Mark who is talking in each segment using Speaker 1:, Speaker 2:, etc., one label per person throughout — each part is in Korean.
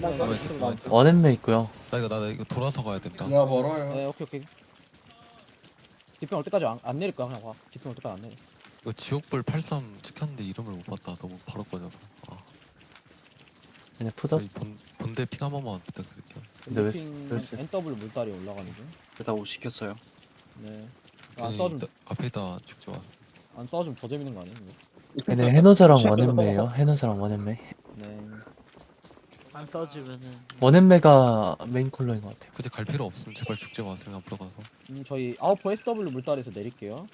Speaker 1: 들어가 있다 들어가 있다
Speaker 2: 원앤메 있고요.
Speaker 1: 나 이거 나 이거 돌아서 가야 된다
Speaker 3: 그가 멀어요.
Speaker 4: 네 오케이 오케이 뒷편 올 때까지 안, 안 내릴 거야 그냥 와 뒷편 올 때까지 안 내려
Speaker 1: 이거 지옥불 83 찍혔는데 이름을 못 봤다 너무 바로 꺼져서 아,
Speaker 2: 얘네 푸적.
Speaker 1: 본, 본대 핑 한 번만 부탁드릴게요
Speaker 2: 근데 왜- 핑왜 쓰-
Speaker 4: NW 물다리 올라가는 중
Speaker 5: 일단 옷 시켰어요.
Speaker 4: 네. 안
Speaker 1: 괜히
Speaker 4: 써주면
Speaker 1: 이따- 앞에 있다 죽지 마
Speaker 4: 안 써주면 더 재밌는 거? 이거?
Speaker 2: 얘네 해노저랑 원앤메예요. 해노저랑 원앤메.
Speaker 4: 네.
Speaker 6: 안 써주면은
Speaker 2: 원앤메가 메인 컬러인 것 같아요.
Speaker 1: 굳이 갈 필요 없으면 제발 죽지 마세요 앞으로 가서
Speaker 4: 음, 저희 아웃포 SW 물다리에서 내릴게요.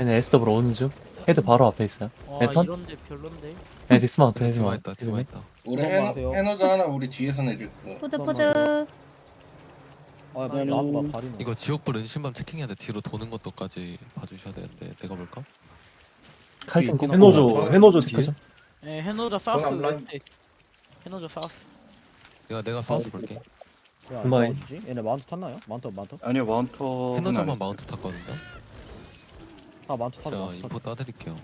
Speaker 2: 얘네 SW 오는 중. 헤드 바로 앞에 있어요.
Speaker 6: 와
Speaker 2: 네, 턴?
Speaker 6: 이런데 별론데
Speaker 2: 얘네 디스마운트
Speaker 1: 근데 디마. 있다 디마 있다
Speaker 3: 우리
Speaker 4: 하세요.
Speaker 3: 해, 해노자 하나 우리 뒤에서 내릴 거.
Speaker 7: 푸드
Speaker 4: 아, 나 나도 가리네.
Speaker 1: 이거 지옥불 은신밤 체킹해야 돼 뒤로 도는 것도까지 봐주셔야 되는데 내가 볼까?
Speaker 2: 칼슨 꼭
Speaker 5: 해노저 해노저 뒤에.
Speaker 6: 예 사우스
Speaker 5: 라인-
Speaker 6: 왼쪽 해노저 사우스
Speaker 1: 내가 내가 사우스 볼게
Speaker 5: 그만해.
Speaker 4: 싸워주지? 얘네 마운트 탔나요? 마운트 마운트?
Speaker 5: 아니요 마운터.
Speaker 1: 해노저만 마운트 탔거든요
Speaker 4: 아 마운트 타죠.
Speaker 1: 제가 인포. 따드릴게요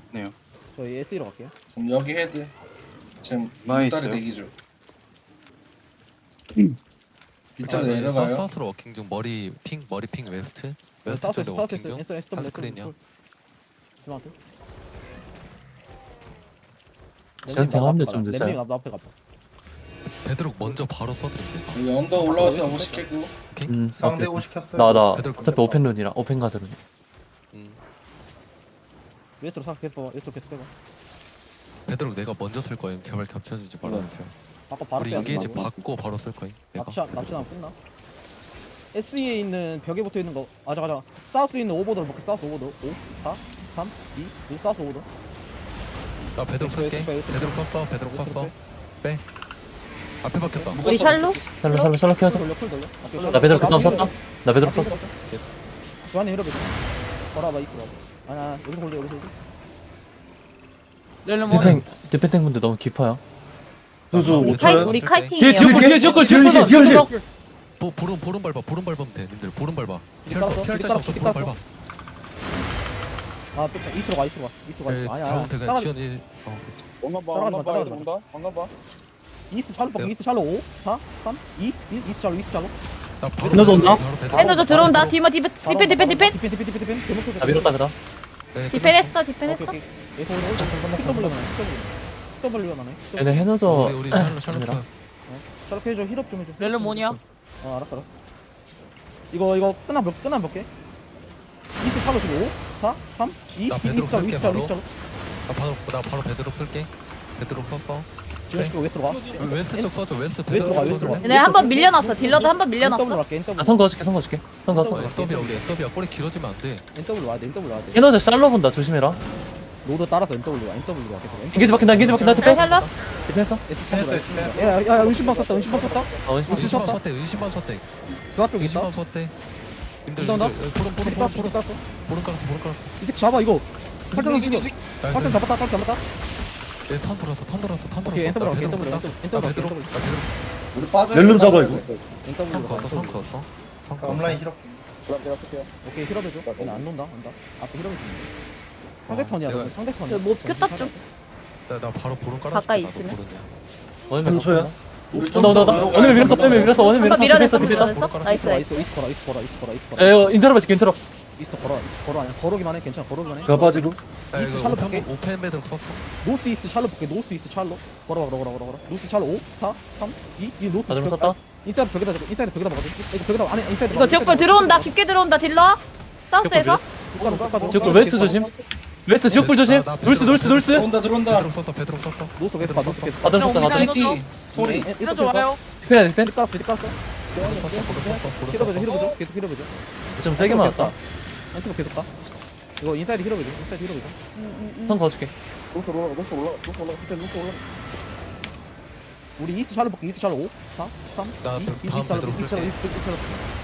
Speaker 4: 저희 SE로 갈게요.
Speaker 3: 그럼 여기 헤드. 지금
Speaker 5: 많이
Speaker 3: 딸이
Speaker 5: 있어요.
Speaker 3: 대기 중.
Speaker 5: 음.
Speaker 3: 밑으로
Speaker 1: 아, 네,
Speaker 3: 내려가요.
Speaker 1: 사- 사우스로 워킹 중 머리 핑 머리 핑 웨스트 웨스트
Speaker 4: 사우스 사우스
Speaker 1: 워킹 중 스크린이야
Speaker 4: 스마트.
Speaker 2: 저한테 합류 좀 늦어요.
Speaker 4: 앞 앞에 가봐.
Speaker 1: 베드록 먼저 바로 내가
Speaker 3: 여기 언더 올라와서 너무 시키고.
Speaker 2: 음.
Speaker 5: 상대
Speaker 2: 오케이.
Speaker 5: 옷 시켰어요.
Speaker 2: 나 나
Speaker 1: 애들
Speaker 2: 어차피 오펜 룬이라 오펜 가드 룬.
Speaker 1: 음.
Speaker 4: 웨스트로 사 계속 봐봐. 웨스트로 계속 빼봐.
Speaker 1: 베드록 내가 먼저 쓸 거임 제발 겹쳐주지 말아주세요
Speaker 4: 아까 바로
Speaker 1: 우리 인게이지. 받고 바로 쓸 거임 내가
Speaker 4: 납치 납치 나면 끝나. SE에 있는 벽에 붙어 있는 거 아자 가자. 사우스에 있는 오버도를 먹게 사우스 오버도 5 4 3 2 1 사우스 오버도.
Speaker 1: 나 베드록 쓸게 베드록 썼어 베드록 썼어 빼 앞에 박혔다
Speaker 7: 우리 샬로
Speaker 2: 샬로 샬로
Speaker 4: 풀
Speaker 2: 키워서.
Speaker 4: 돌려 풀 돌려. 오케이,
Speaker 2: 나 베드로
Speaker 4: 샬롯
Speaker 2: 그다음 썼다. 나 베드로
Speaker 4: 샬롯
Speaker 2: 썼어.
Speaker 4: 조한이 히로 베드. 걸어봐 봐. 아나 여기서 골래 여기서 골래.
Speaker 6: 렐레몬
Speaker 2: 디펜 디펜팅 분들 너무 깊어요.
Speaker 1: 우리
Speaker 5: 오천.
Speaker 7: 우리. 카이팅이에요
Speaker 2: 뒤에 지역걸 뒤에
Speaker 5: 비현실, 비현실.
Speaker 1: 보, 보름 보름 밟아 보름 밟으면 돼 님들 보름 밟아
Speaker 4: 뒤
Speaker 1: 피할 수
Speaker 4: 깔았어,
Speaker 1: 피할
Speaker 4: 뒤
Speaker 1: 자신 없어
Speaker 4: 깔았어,
Speaker 1: 보름
Speaker 4: 뒤
Speaker 1: 밟아
Speaker 4: 아 또, 이스로 가 이스로 가 이스로 가.
Speaker 1: 에
Speaker 4: 이스로 가. 아니야
Speaker 1: 자원
Speaker 4: 아니야.
Speaker 1: 대가
Speaker 4: 따라가지
Speaker 1: 지원이 어,
Speaker 8: 왕관 봐, 왕관
Speaker 4: 마,
Speaker 8: 봐,
Speaker 4: 따라가지 마.
Speaker 8: 온다. 왕관 봐.
Speaker 4: 이스 샬로 이스 샬로 4 3 2 이스 샬로 이스 샬로
Speaker 5: 에너지 온다.
Speaker 7: 에너저 들어온다. 디머 디펜 디펜 디펜 디펜.
Speaker 4: 디펜 디펜 디펜 디펜.
Speaker 2: 다 밀었다 그다
Speaker 1: 네, 네,
Speaker 7: 디펜 했어. 디펜 했어.
Speaker 4: 얘네
Speaker 2: 해너저
Speaker 1: 우리 어?
Speaker 4: 샬롯 해줘 힐업 좀 해줘.
Speaker 6: 렐름 뭐냐?
Speaker 4: 어 알았어 이거 이거 끝나 몇 끝나 몇개 이스 샬롯 5 4 3 2 이스
Speaker 1: 샬롯
Speaker 4: 이스 샬롯.
Speaker 1: 나 바로 나 바로 베드록 쓸게. 베드록 썼어.
Speaker 4: 시키고 웨스트로 가
Speaker 1: 웨스트 쪽 써줘. 웨스트
Speaker 4: 웨스트로 가 웨스트로 가
Speaker 1: 써줄래?
Speaker 7: 얘네 한 번 밀려났어. 딜러도 한번
Speaker 4: NW
Speaker 7: 밀려났어.
Speaker 4: 갈게 NW
Speaker 2: 아 선거 줄게 선거 줄게. 선거
Speaker 1: 어,
Speaker 2: 써.
Speaker 1: 엔더비야 우리 엔더비야. 꼬리 길어지면 안돼.
Speaker 4: NW 와야 돼 NW 와야 돼.
Speaker 2: 해노저 샬로 본다. 조심해라.
Speaker 4: 로드 따라서 NW 와 NW 와. 계속
Speaker 2: 인게지 박힌다 인게지 박힌다.
Speaker 7: 네,
Speaker 2: 디펜.
Speaker 7: 샬로
Speaker 2: 디펜했어.
Speaker 4: 야야 은신방 썼다 은신방 썼다.
Speaker 2: 어
Speaker 1: 은신밤
Speaker 4: 썼다?
Speaker 1: 썼대 은신밤 썼대.
Speaker 4: 그 앞쪽 있다
Speaker 1: 은신밤 썼대. 님들
Speaker 4: 온다,
Speaker 1: 님들 보름 보름 보름 보름. 보름 깔았어 보름 깔았어.
Speaker 4: 이 새끼 잡아 이거. 팔짱 죽여
Speaker 1: 나이스
Speaker 4: 팔짱 잡았다 팔짱 잡았다
Speaker 1: 얘턴 돌았어 턴 돌았어 턴 돌았어
Speaker 4: NW
Speaker 1: 나
Speaker 4: NW
Speaker 1: 쓴다 나 베드록
Speaker 4: NW
Speaker 1: 나 베드록
Speaker 3: 우리 빠져.
Speaker 5: 렐름 잡아, 이거.
Speaker 4: NW 성가
Speaker 1: 컸어 성 컸어 성 컸어
Speaker 5: 히로.
Speaker 8: 그럼 제가 쓸게요.
Speaker 4: 오케이 힐업 해 줘 얘네 안 논다 온다 앞에 힐업 해 줘 상대편이야
Speaker 1: 내가-
Speaker 4: 너는 상대편이야
Speaker 7: 못 꼈다 좀
Speaker 1: 나, 나 바로 보름
Speaker 7: 가까이
Speaker 1: 나도
Speaker 7: 있으면?
Speaker 1: 보름이야.
Speaker 2: 원앤메
Speaker 5: 삼초야?
Speaker 3: 우리
Speaker 2: 온다 온다 온다. 원앤메 밀었어 원앤메 밀었어 원앤메
Speaker 7: 한번
Speaker 2: 밀었어.
Speaker 7: 밀어냈어. 밀어냈어 나이스 나이스
Speaker 4: 이스 이스 걸어 이스 걸어 이스 걸어 이스 걸어
Speaker 2: 에 이거 인터럽 할게 인터럽.
Speaker 4: 이스 걸어 이스 걸어 아니야 걸어기만 해 괜찮아 걸어기만 해
Speaker 5: 그가 빠지고.
Speaker 1: 야
Speaker 4: 이스
Speaker 1: 이거
Speaker 4: 샬롯
Speaker 1: 오펜 베드록 썼어?
Speaker 4: 노스 이스트 샬로 볼게. 노스 이스트 샬로 걸어 걸어 걸어 걸어 걸어. 노스 샬로 5 4 3 2 1 노스
Speaker 2: 나 좀 썼다.
Speaker 4: 인사이드 벽에다 잡고 인사이드 벽에다 막아줘 이거 벽에다 안에 인사이드
Speaker 7: 이거 지역볼 들어온다. 깊게 들어온다 딜러. 사우스에서.
Speaker 2: 지역불 웨스트 조심. 웨스트 지역불 조심.
Speaker 1: 나- 나
Speaker 2: 놀스 놀스 놀스.
Speaker 3: 들어온다 들어온다.
Speaker 1: 베드록 썼어 베드록 썼어.
Speaker 4: 노스 웨스트 가 노스 웨스트
Speaker 2: 줬다 받아.
Speaker 6: 이거
Speaker 3: TT 소리.
Speaker 6: 이거 좋아요.
Speaker 2: 디펜 디펜.
Speaker 4: 힐 깠어 힐 깠어
Speaker 1: 보름 썼어. 보름 썼어.
Speaker 4: 힐업 해줘 계속 해줘
Speaker 2: 좀 세게 맞았다.
Speaker 4: 엔트로 계속 가 이거 인사이드 힐업 해줘 인사이드 힐업 해줘
Speaker 2: 선거 줄게.
Speaker 8: 노스 올라가, 노스 올라가, 노스 올라가. 그때 노스 올라가.
Speaker 4: 우리 이스트 샬로 볼게 이스트 샬로 5 4 3나2
Speaker 1: 다음
Speaker 4: 1 샬로
Speaker 1: 베드로
Speaker 4: 이스트 샬로
Speaker 1: 쓸게.
Speaker 4: 이스트 샬로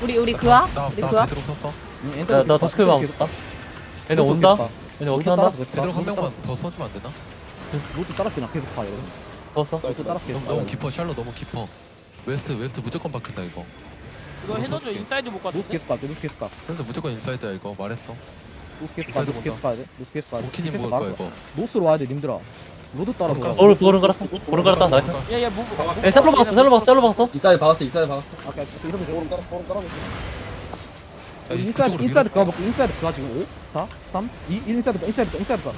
Speaker 7: 우리 우리 그와
Speaker 1: 나,
Speaker 7: 우리
Speaker 1: 나
Speaker 7: 그와
Speaker 1: 베드록 썼어
Speaker 2: 나, 나 더스크 방 없다. 얘네 온다. 얘네 워킹 한다.
Speaker 1: 베드록 한 명만 더 써주면 안 되나?
Speaker 4: 로드 따라 그냥 계속 가 여러분
Speaker 2: 더웠어.
Speaker 4: 로드 따라 계속
Speaker 1: 너무, 깊어 샬로 너무 깊어 웨스트 웨스트 무조건 박힌다 이거
Speaker 6: 이거
Speaker 1: 쓸게.
Speaker 6: 인사이드 못
Speaker 4: 노스
Speaker 6: 갔는데
Speaker 4: 계속 가 노스 계속 가
Speaker 1: 그래서 무조건 인사이드야 이거 말했어
Speaker 4: 노스 계속 가
Speaker 1: 인사이드
Speaker 4: 노스 계속 가야 돼 노스 계속 가야 돼
Speaker 1: 오키님
Speaker 4: 계속
Speaker 1: 먹을 거야
Speaker 4: 가는
Speaker 1: 이거?
Speaker 4: 노스로 와야 돼 님들아. 로드 따라 돌아
Speaker 2: 보름 보름 깔았어 보름 깔았다 나이스
Speaker 6: 야야
Speaker 2: 뭐에 샬로 박았어 샬로 박았어 샬로 박았어.
Speaker 9: 이사이 박았어 이사이 박았어.
Speaker 4: 오케이 오케이. 이러면 돼
Speaker 8: 보름 따라 보름 따라
Speaker 1: 야, 이-
Speaker 4: 인사이드
Speaker 1: 그쪽으로
Speaker 4: 인사이드. 그거 먹고 인사이드 그거 지금. 5 4 3 2 1 인사이드 인사이드 인사이드 가.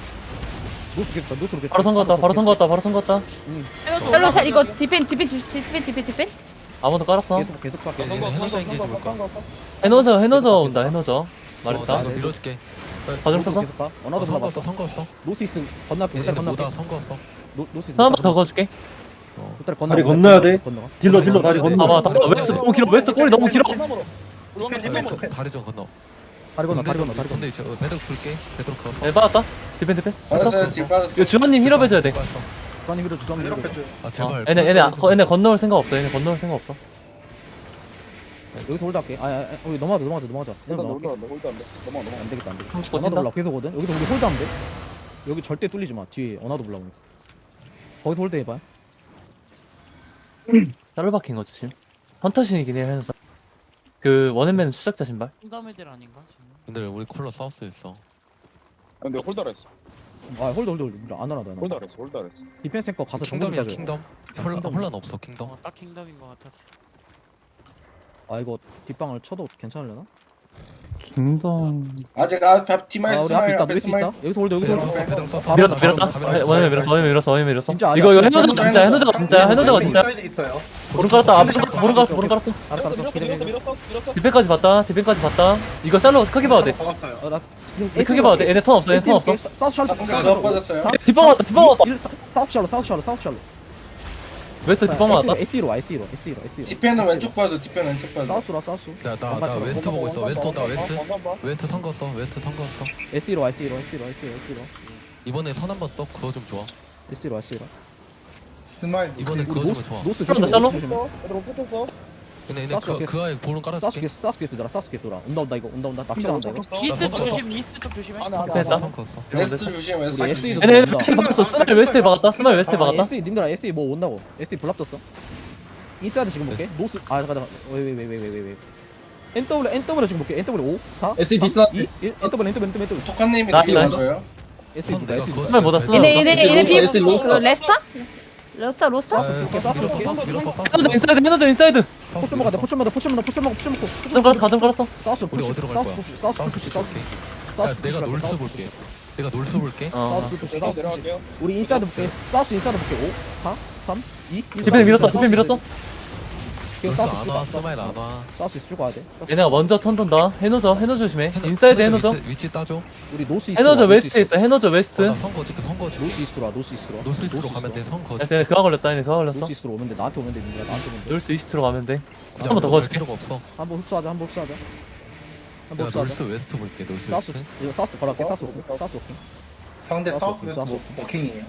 Speaker 4: 노스 겠다 노스로 겠다
Speaker 2: 바로 선거했다 바로 선거했다 바로 선거했다
Speaker 7: 헬로 샷 이거 디펜 디펜 주 디펜 디펜 디펜?
Speaker 2: 아무도 깔았어.
Speaker 4: 계속 계속 가
Speaker 1: 야,
Speaker 4: 계속
Speaker 1: 얘네 해노저 인게이지 볼까?
Speaker 2: 해노저 해노저 온다 해노저.
Speaker 1: 어, 나
Speaker 2: 말했다.
Speaker 1: 이거 밀어줄게.
Speaker 2: 과정 써서?
Speaker 4: 계속 가
Speaker 1: 어,
Speaker 4: 어나도
Speaker 1: 선거했어,
Speaker 4: 올라갔어
Speaker 1: 선거했어.
Speaker 4: 노스 이스 건너게
Speaker 1: 얘네
Speaker 4: 호텔 건너게
Speaker 1: 모다 선거했어.
Speaker 4: 노- 노스 이스
Speaker 2: 하나만 더 거줄게.
Speaker 1: 어.
Speaker 4: 호텔 건너
Speaker 5: 다리 건너야 돼.
Speaker 4: 건너가.
Speaker 5: 딜러 딜러 다리.
Speaker 1: 건너.
Speaker 2: 봐봐 다. 웨스트 너무 길어. 웨스트 골이 너무 길어.
Speaker 1: 아, 다리 좀 건너.
Speaker 4: 다리 건너 다리 건너 다리 건너.
Speaker 1: 근데 이제 배드로 풀게. 배드로 풀었어.
Speaker 2: 에 빠졌다. 디펜 디펜.
Speaker 3: 빠졌어요 빠졌어.
Speaker 2: 이거 주한님 힐업 해줘야 돼.
Speaker 1: 빠졌어.
Speaker 4: 주관님 위로 주관님 위로
Speaker 1: 아 제발.
Speaker 2: 어, 얘네 얘네 아- 거- 얘네 건너올 생각 없어. 얘네 건너올 생각 없어
Speaker 4: 여기서 홀드 할게. 아 아 아, 우리 넘어가자 넘어가자 넘어가자.
Speaker 8: 홀드
Speaker 4: 넘어갈게.
Speaker 8: 안돼 홀드 안돼. 넘어가 넘어가
Speaker 4: 안 되겠다 안 되겠다. 어나도
Speaker 2: 뛴다.
Speaker 4: 올라 계속 오거든? 여기서 우리 홀드 하면 돼. 여기 절대 뚫리지 마. 뒤에 어나도 올라오니까 거기서 홀드 해봐
Speaker 2: 짤로 박힌 거 조심 헌터신이긴 해 해노저 그 원앤맨 수작자 신발?
Speaker 6: 킹덤애들 아닌가 지금?
Speaker 1: 근데 우리 콜러 사우스 있어.
Speaker 8: 아, 근데 홀드 안 했어.
Speaker 4: 아 홀드 홀드 홀드. 안 하나 안 하나
Speaker 8: 안 했어 홀드 안 했어.
Speaker 4: 디펜스 앵커 가서
Speaker 1: 킹덤이야 킹덤. 혼란
Speaker 4: 킹덤.
Speaker 1: 혼란 없어 킹덤.
Speaker 6: 어 딱 킹덤인 것 같았어
Speaker 4: 아 이거 뒷방을 쳐도 괜찮으려나?
Speaker 2: 킹덤
Speaker 3: 아직 앞 티마이
Speaker 4: 아 우리 앞에
Speaker 3: 스마일
Speaker 4: 있다
Speaker 3: 앞에
Speaker 4: 밀수 있다
Speaker 3: 스마일.
Speaker 4: 여기서 홀드 여기서 홀드.
Speaker 1: 썼어 썼어.
Speaker 2: 밀었다
Speaker 1: 다
Speaker 2: 밀었다.
Speaker 1: 다 밀었어,
Speaker 2: 원앤맨
Speaker 1: 다
Speaker 2: 밀었어 원앤맨 밀었어 원앤맨 밀었어.
Speaker 4: 진짜 아니야.
Speaker 2: 이거 이거
Speaker 4: 진짜
Speaker 2: 해노저가 진짜 해노저가 진짜 해노저가 진짜.
Speaker 5: 있어요.
Speaker 2: 보름 깔았다. 앞에 깔았어 보름 깔았어 보름 깔았어.
Speaker 4: 알았어. 알았어 기대 기대
Speaker 2: 디펜까지 봤다 디펜까지 봤다. 이거 샬로 크게 봐도 돼.
Speaker 5: 박았어요.
Speaker 4: 어나
Speaker 2: 크게 봐도 돼. 얘네 턴 없어 얘네 턴 없어.
Speaker 4: 사우스 샬로
Speaker 3: 빠졌어요?
Speaker 2: 뒷방 왔다 뒷방 왔다.
Speaker 4: 사우스 샬로 사우스 샬로 사우스 샬로
Speaker 2: 웨스트 뒷방 왔다
Speaker 4: SE로 와 SE로 SE로 SE로
Speaker 3: 디펜은 왼쪽 빠져 디펜 왼쪽 빠져
Speaker 4: 사우스로 와 사우스
Speaker 1: 나나 나 웨스트 보고 있어. 웨스트 온다 웨스트. 웨스트 선거했어. 웨스트 선거했어.
Speaker 4: SE로 와 SE로 SE로 SE로 SE로
Speaker 1: 이번에 선 한번 떠 그거 좀 좋아.
Speaker 4: SE로 와 SE로
Speaker 5: 스마일.
Speaker 1: 이번에 그거 좀 좋아.
Speaker 4: 노스 조심해? 노스 조심해
Speaker 8: 얘들 엄청했어
Speaker 1: 근데
Speaker 4: 사우스
Speaker 1: 그. 그 아이 보름
Speaker 4: 사우스
Speaker 1: 깔아줄게.
Speaker 4: 케이스 사우스 케이스 들어 사우스 케이스 돌아. 온다 온다 이거. 온다 온다. 낚시 나온다 이거.
Speaker 6: 이스트 쪽 조심 이스트 쪽 조심해.
Speaker 8: 하나 하나
Speaker 2: 됐다.
Speaker 8: 하나
Speaker 1: 선거했어.
Speaker 3: 웨스트 조심 웨스트.
Speaker 4: 우리 SE도
Speaker 2: 얘네 얘네 웨스트 박았어. 스마일 웨스트에 박았다. 스마일 웨스트에
Speaker 4: 아니,
Speaker 2: 박았다.
Speaker 4: SE 님들아 SE 뭐 온다고. SE 블랍 떴어. 인사이드 지금 볼게. 노스 아 잠깐 잠깐 왜왜왜왜왜왜. NW NW 지금 볼게. NW 5 4
Speaker 9: SE
Speaker 4: 3,
Speaker 9: 디스나
Speaker 4: 2 1 NW NW NW NW
Speaker 3: 토카님이
Speaker 2: 나이스,
Speaker 3: 뒤에
Speaker 2: 나이스.
Speaker 3: 가서요?
Speaker 4: SE
Speaker 1: 선
Speaker 4: 보다
Speaker 1: 내가
Speaker 4: SE
Speaker 1: 그거
Speaker 2: 뭐다
Speaker 1: 줄게.
Speaker 2: 스마일
Speaker 7: 얘네 얘네 얘네 비. 그 레스타? 레스타 로스타?
Speaker 1: 아, 예, 사우스.
Speaker 2: 인사이드 해노저 인사이드
Speaker 4: 포션
Speaker 1: 밀었어.
Speaker 4: 포션 먹어 포션 먹어 포션 먹어 포션 먹고.
Speaker 2: 가든 깔았어 가든 깔았어
Speaker 4: 사우스
Speaker 1: 우리 어디로 갈 거야?
Speaker 4: 사우스 푸시 사우스.
Speaker 1: 야 내가 놀스 볼게. 내가 놀스 볼게.
Speaker 2: 어.
Speaker 4: 사우스 푸시
Speaker 8: 내려갈게요.
Speaker 4: 우리 인사이드 볼게. 사우스 인사이드 볼게. 5 4 3 2
Speaker 2: 디펜 밀었어 디펜 밀었어
Speaker 1: 놀스 안 와. 스마일 안 와.
Speaker 4: 사우스 쭉 와야 돼
Speaker 2: 얘네가 먼저 턴 돈다 해노저 해노저 조심해 인사이드 해노저
Speaker 1: 위치- 위치 따줘.
Speaker 4: 우리 노스 이스트
Speaker 2: 해노저 웨스트에 있어 해노저
Speaker 1: 어,
Speaker 2: 웨스트
Speaker 1: 나 선 거 지금 선거 지금.
Speaker 4: 노스 이스트로 와 노스 이스트로 와
Speaker 1: 노스 이스트로 가면 돼. 선거.
Speaker 2: 야, 얘네 그가 걸렸다 얘네 그가 걸렸어
Speaker 4: 노스 이스트로 오면 돼 나한테 오면 돼 민규야 나한테 오면 돼
Speaker 2: 놀스 이스트로 가면 돼
Speaker 1: 굳이
Speaker 2: 한번더
Speaker 1: 앞으로 갈
Speaker 2: 거줄게.
Speaker 1: 필요가 없어.
Speaker 4: 한번 흡수하자 한번 흡수하자 한번
Speaker 1: 내가
Speaker 4: 흡수하자
Speaker 1: 놀스 웨스트 볼게.
Speaker 4: 사우스
Speaker 1: 웨스트.
Speaker 4: 이거 사우스 걸어갈게 사우스 오킹 사우스 오킹
Speaker 5: 상대
Speaker 4: 사우스
Speaker 5: 사우스
Speaker 4: 사우스 오킹.
Speaker 5: 워킹이에요.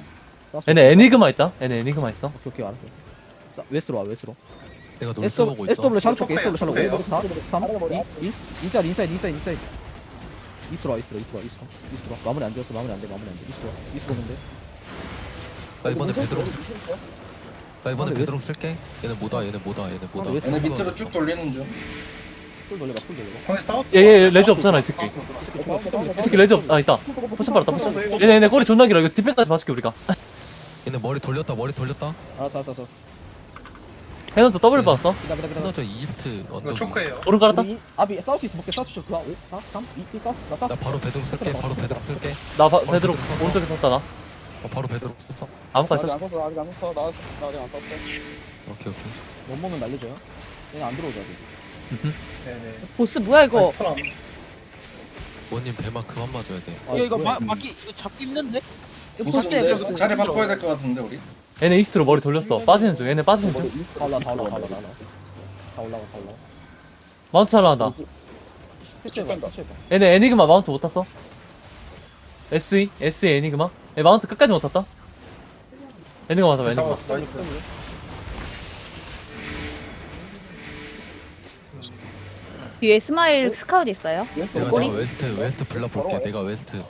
Speaker 4: 사우스
Speaker 2: 얘네 애니그마 있다 얘네 애니그마 있어
Speaker 4: 오케이 오케이 알았어 자 웨스트로 와 웨스트로
Speaker 1: 내가 놀스 보고 있어.
Speaker 4: SW 샬롯 볼게 SW
Speaker 5: 초코예요.
Speaker 4: 5 4 3 2 1 인사이드 인사이드 인사이드 인사이드 이스트로 와 이스트로 이스트로 와 이스트로 이스트로 와 마무리 안 지었어 마무리 안돼 마무리 안돼 이스트로 오면
Speaker 1: 돼나 이번에 베드록 쓸- 나 이번에
Speaker 4: 아,
Speaker 1: 베드록 쓸게. 얘네 뭐다 얘네 뭐다 얘네 뭐다.
Speaker 3: 얘네
Speaker 1: 선거
Speaker 3: 밑으로. 쭉 돌리는 중
Speaker 4: 풀 돌려봐 풀 돌려봐
Speaker 5: 상대 사우스.
Speaker 2: 얘얘 레즈 없잖아 이 새끼 이 새끼 레즈 없아 있다 포션 빨았다 포션 얘네 얘네 꼬리 존나 길어 이거 디펜까지 봐줄게 우리가
Speaker 1: 얘네 머리 돌렸다 머리 돌렸다.
Speaker 4: 알았어 알았어 알았어
Speaker 2: 해노저 더블
Speaker 1: 네.
Speaker 4: 기다 기다 기다
Speaker 1: 하나 저 이스트
Speaker 5: 이거
Speaker 1: 언덕. 위.
Speaker 5: 초크예요.
Speaker 2: 오른 깔았다
Speaker 4: 우리 아비 사우스 이스트 볼게 사우스 쪽 그거 5 4 3 2 1 사우스 나
Speaker 1: 나
Speaker 4: 사우스
Speaker 1: 바로 베드록 쓸게. 바로 베드록 쓸게.
Speaker 2: 나 바,
Speaker 1: 어,
Speaker 2: 베드로. 오른쪽에 섰다 나
Speaker 1: 어 바로 베드록 썼어.
Speaker 2: 아무까지
Speaker 8: 아직 안 썼어 아직 안 썼어 나나 아직 안 썼어
Speaker 1: 오케이 오케이.
Speaker 4: 못 먹으면 날려줘요 얘네 안 들어오죠 아직
Speaker 5: 네네.
Speaker 7: 보스 뭐야 이거.
Speaker 1: 원님 배만 그만 맞아야 돼.
Speaker 4: 아,
Speaker 6: 이거 이거
Speaker 4: 뭐야.
Speaker 6: 마, 막기 이거 잡기 힘든데?
Speaker 7: 이거 보스야
Speaker 3: 보스인데
Speaker 7: 보스
Speaker 3: 자리 바꿔야 될 것 같은데 우리
Speaker 2: 얘네 이스트로 머리 돌렸어. 빠지는 중. 얘네 빠지는 중.
Speaker 4: 다 올라 다 올라 다 올라. 다 올라 다 올라가 다 올라가.
Speaker 2: 마운트
Speaker 8: 뺀다.
Speaker 4: 해체해봐.
Speaker 2: 얘네 애니그마 마운트 못 탔어? SE SE 애니그마? 얘 마운트 끝까지 못 탔다? 애니그마 맞아 애니그마.
Speaker 7: 뒤에 스마일 스카우트 있어요?
Speaker 1: 내가? 내가 웨스트 웨스트 불러 볼게. 내가 웨스트.